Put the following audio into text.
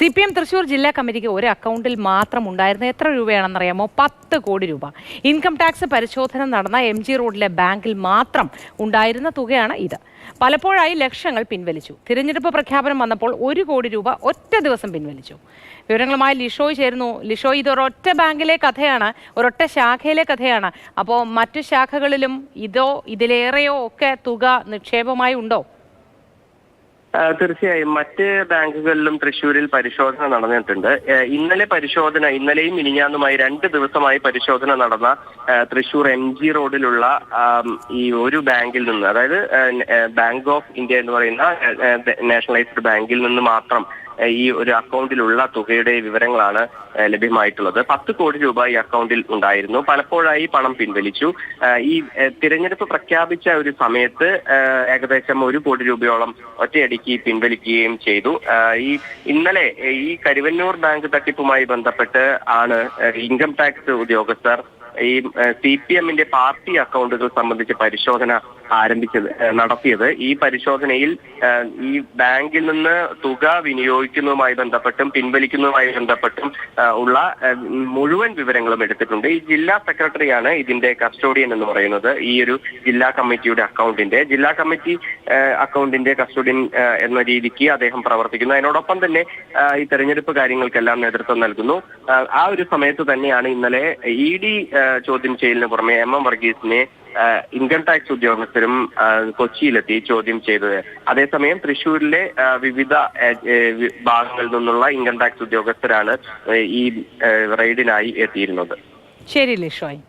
C P M Thrissur ജില്ലാ കമ്മിറ്റിക്ക് ഒരു അക്കൗണ്ടിൽ മാത്രം ഉണ്ടായിരുന്ന എത്ര രൂപയാണെന്നറിയാമോ? പത്ത് കോടി രൂപ. ഇൻകം ടാക്സ് പരിശോധന നടന്ന എം ജി റോഡിലെ ബാങ്കിൽ മാത്രം ഉണ്ടായിരുന്ന തുകയാണ് ഇത്. പലപ്പോഴായി ലക്ഷങ്ങൾ പിൻവലിച്ചു. തിരഞ്ഞെടുപ്പ് പ്രഖ്യാപനം വന്നപ്പോൾ ഒരു കോടി രൂപ ഒറ്റ ദിവസം പിൻവലിച്ചു. വിവരങ്ങളുമായി ലിഷോയ് ചേരുന്നു. ലിഷോയ് ഇത് ഒരൊറ്റ ബാങ്കിലെ കഥയാണ് ഒരൊറ്റ ശാഖയിലെ കഥയാണ്. അപ്പോൾ മറ്റു ശാഖകളിലും ഇതോ ഇതിലേറെയോ ഒക്കെ തുക നിക്ഷേപമായി ഉണ്ടോ? തീർച്ചയായും. മറ്റ് ബാങ്കുകളിലും തൃശ്ശൂരിൽ പരിശോധന നടന്നിട്ടുണ്ട്. ഇന്നലെ പരിശോധന ഇന്നലെയും മിനിഞ്ഞാന്നുമായി രണ്ട് ദിവസമായി പരിശോധന നടന്ന തൃശൂർ എം ജി റോഡിലുള്ള ഈ ഒരു ബാങ്കിൽ നിന്ന് അതായത് ബാങ്ക് ഓഫ് ഇന്ത്യ എന്ന് പറയുന്ന നാഷണലൈസ്ഡ് ബാങ്കിൽ നിന്ന് മാത്രം ഈ ഒരു അക്കൗണ്ടിലുള്ള തുകയുടെ വിവരങ്ങളാണ് ലഭ്യമായിട്ടുള്ളത്. പത്ത് കോടി രൂപ ഈ അക്കൗണ്ടിൽ ഉണ്ടായിരുന്നു. പലപ്പോഴായി പണം പിൻവലിച്ചു. ഈ തിരഞ്ഞെടുപ്പ് പ്രഖ്യാപിച്ച ഒരു സമയത്ത് ഏകദേശം ഒരു കോടി രൂപയോളം ഒറ്റയടിക്ക് പിൻവലിക്കുകയും ചെയ്തു. ഈ ഇന്നലെ ഈ കരുവന്നൂർ ബാങ്ക് തട്ടിപ്പുമായി ബന്ധപ്പെട്ട് ആണ് ഇൻകം ടാക്സ് ഉദ്യോഗസ്ഥർ ഈ സി പി എമ്മിന്റെ പാർട്ടി അക്കൗണ്ടുകൾ സംബന്ധിച്ച് പരിശോധന ആരംഭിച്ചത് നടത്തിയത്. ഈ പരിശോധനയിൽ ഈ ബാങ്കിൽ നിന്ന് തുക വിനിയോഗിക്കുന്നതുമായി ബന്ധപ്പെട്ടും പിൻവലിക്കുന്നതുമായി ബന്ധപ്പെട്ടും ഉള്ള മുഴുവൻ വിവരങ്ങളും എടുത്തിട്ടുണ്ട്. ഈ ജില്ലാ സെക്രട്ടറിയാണ് ഇതിന്റെ കസ്റ്റോഡിയൻ എന്ന് പറയുന്നത്. ഈ ഒരു ജില്ലാ കമ്മിറ്റിയുടെ അക്കൗണ്ടിന്റെ. ജില്ലാ കമ്മിറ്റി അക്കൗണ്ടിന്റെ കസ്റ്റോഡിയൻ എന്ന രീതിക്ക് അദ്ദേഹം പ്രവർത്തിക്കുന്നു. അതിനോടൊപ്പം തന്നെ ഈ തെരഞ്ഞെടുപ്പ് കാര്യങ്ങൾക്കെല്ലാം നേതൃത്വം നൽകുന്നു. ആ, ഒരു സമയത്ത് തന്നെയാണ് ഇന്നലെ ഇ ഡി ചോദ്യം ചെയ്യലിന് പുറമെ എം എം വർഗീസിനെ ഇൻകം ടാക്സ് ഉദ്യോഗസ്ഥരും കൊച്ചിയിലെത്തി ചോദ്യം ചെയ്തത് അതേസമയം തൃശൂരിലെ വിവിധ ഭാഗങ്ങളിൽ നിന്നുള്ള ഇൻകം ടാക്സ് ഉദ്യോഗസ്ഥരാണ് ഈ റെയ്ഡിനായി എത്തിയിരുന്നത്. ശരി ലിഷോയ്.